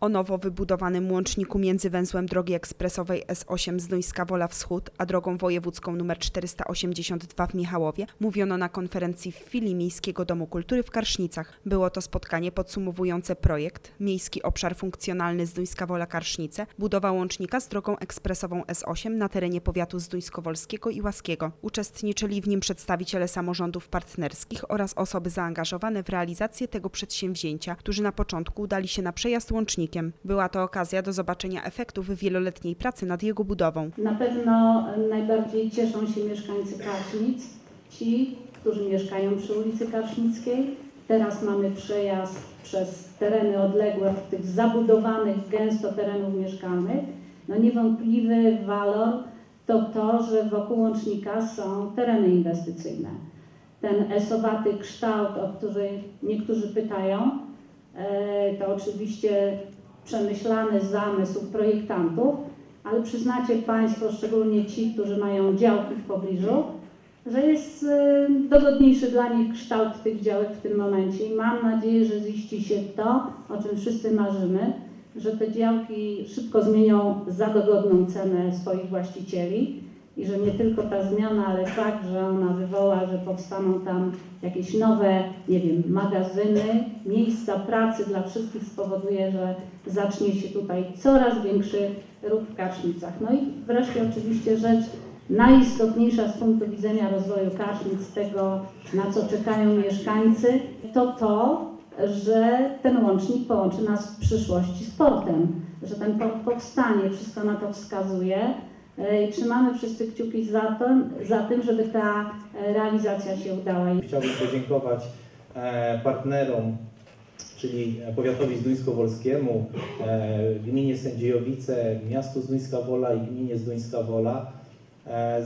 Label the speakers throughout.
Speaker 1: O nowo wybudowanym łączniku między węzłem drogi ekspresowej S8 Zduńska Wola Wschód a drogą wojewódzką nr 482 w Michałowie mówiono na konferencji w filii Miejskiego Domu Kultury w Karsznicach. Było to spotkanie podsumowujące projekt Miejski Obszar Funkcjonalny Zduńska Wola Karsznice, budowa łącznika z drogą ekspresową S8 na terenie powiatu zduńskowolskiego i łaskiego. Uczestniczyli w nim przedstawiciele samorządów partnerskich oraz osoby zaangażowane w realizację tego przedsięwzięcia, którzy na początku udali się na przejazd Była to okazja do zobaczenia efektów wieloletniej pracy nad jego budową.
Speaker 2: Na pewno najbardziej cieszą się mieszkańcy Karsznic, ci, którzy mieszkają przy ulicy Karsznickiej. Teraz mamy przejazd przez tereny odległe od tych zabudowanych gęsto terenów mieszkalnych. No niewątpliwy walor to to, że wokół łącznika są tereny inwestycyjne. Ten esowaty kształt, o który niektórzy pytają, e, to oczywiście przemyślany zamysł projektantów, ale przyznacie Państwo, szczególnie ci, którzy mają działki w pobliżu, że jest y, dogodniejszy dla nich kształt tych działek w tym momencie. I mam nadzieję, że ziści się to, o czym wszyscy marzymy, że te działki szybko zmienią za dogodną cenę swoich właścicieli i że nie tylko ta zmiana, ale fakt, że ona wywoła, że powstaną tam jakieś nowe, nie wiem, magazyny, miejsca pracy dla wszystkich spowoduje, że zacznie się tutaj coraz większy ruch w Karsznicach. No i wreszcie oczywiście rzecz najistotniejsza z punktu widzenia rozwoju Karsznic, tego na co czekają mieszkańcy, to to, że ten łącznik połączy nas w przyszłości z portem, że ten port powstanie, wszystko na to wskazuje. E, I trzymamy wszyscy kciuki za, to, za tym, żeby ta e, realizacja się udała.
Speaker 3: Chciałbym podziękować e, partnerom, czyli powiatowi zduńskowolskiemu, gminie Sędziejowice, miastu Zduńska Wola i gminie Zduńska Wola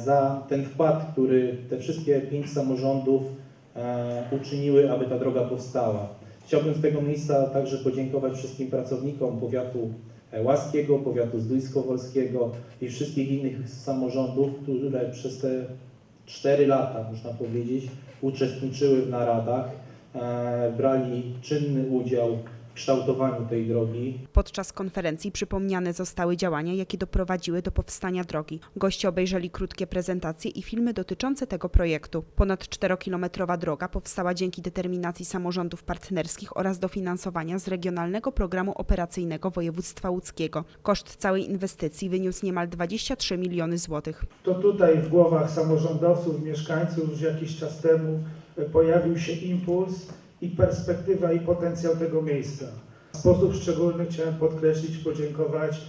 Speaker 3: za ten wkład, który te wszystkie pięć samorządów uczyniły, aby ta droga powstała. Chciałbym z tego miejsca także podziękować wszystkim pracownikom powiatu łaskiego, powiatu zduńskowolskiego i wszystkich innych samorządów, które przez te 4 lata, można powiedzieć, uczestniczyły w naradach, e, brali czynny udział kształtowaniu tej drogi.
Speaker 1: Podczas konferencji przypomniane zostały działania, jakie doprowadziły do powstania drogi. Goście obejrzeli krótkie prezentacje i filmy dotyczące tego projektu. Ponad 4-kilometrowa droga powstała dzięki determinacji samorządów partnerskich oraz dofinansowania z Regionalnego Programu Operacyjnego Województwa Łódzkiego. Koszt całej inwestycji wyniósł niemal 23 miliony złotych.
Speaker 4: to tutaj w głowach samorządowców, mieszkańców już jakiś czas temu pojawił się impuls i perspektywa i potencjał tego miejsca. W sposób szczególny chciałem podkreślić, podziękować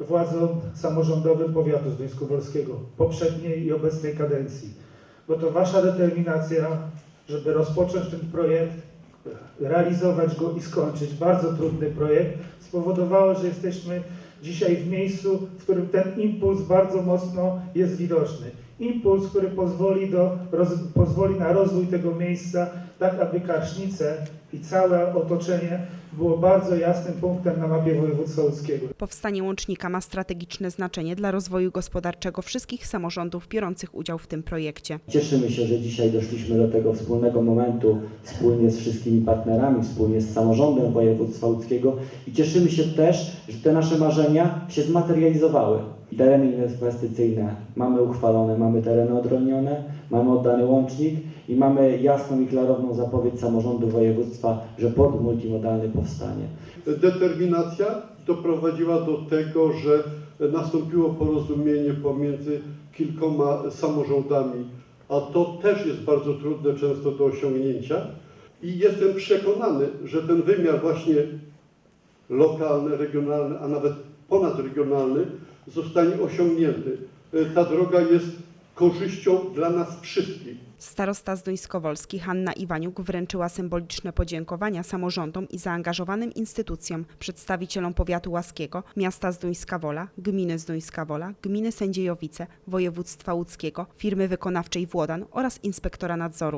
Speaker 4: władzom samorządowym powiatu zduńskowolskiego poprzedniej i obecnej kadencji, bo to wasza determinacja, żeby rozpocząć ten projekt, realizować go i skończyć, bardzo trudny projekt, spowodowało, że jesteśmy dzisiaj w miejscu, w którym ten impuls bardzo mocno jest widoczny. Impuls, który pozwoli, do, roz, pozwoli na rozwój tego miejsca, tak aby Karsznice i całe otoczenie było bardzo jasnym punktem na mapie województwa łódzkiego.
Speaker 1: Powstanie łącznika ma strategiczne znaczenie dla rozwoju gospodarczego wszystkich samorządów biorących udział w tym projekcie.
Speaker 5: Cieszymy się, że dzisiaj doszliśmy do tego wspólnego momentu wspólnie z wszystkimi partnerami, wspólnie z samorządem województwa łódzkiego i cieszymy się też, że te nasze marzenia się zmaterializowały. Tereny inwestycyjne mamy uchwalone, mamy tereny odrolnione, mamy oddany łącznik i mamy jasną i klarowną zapowiedź samorządu województwa, że port multimodalny powstanie.
Speaker 6: Determinacja doprowadziła do tego, że nastąpiło porozumienie pomiędzy kilkoma samorządami, a to też jest bardzo trudne często do osiągnięcia. I jestem przekonany, że ten wymiar właśnie lokalny, regionalny, a nawet ponadregionalny zostanie osiągnięty. Ta droga jest korzyścią dla nas wszystkich.
Speaker 1: Starosta Zduńskowolski Hanna Iwaniuk wręczyła symboliczne podziękowania samorządom i zaangażowanym instytucjom, przedstawicielom powiatu łaskiego, miasta Zduńska Wola, gminy Zduńska Wola, gminy Sędziejowice, województwa łódzkiego, firmy wykonawczej Włodan oraz inspektora nadzoru.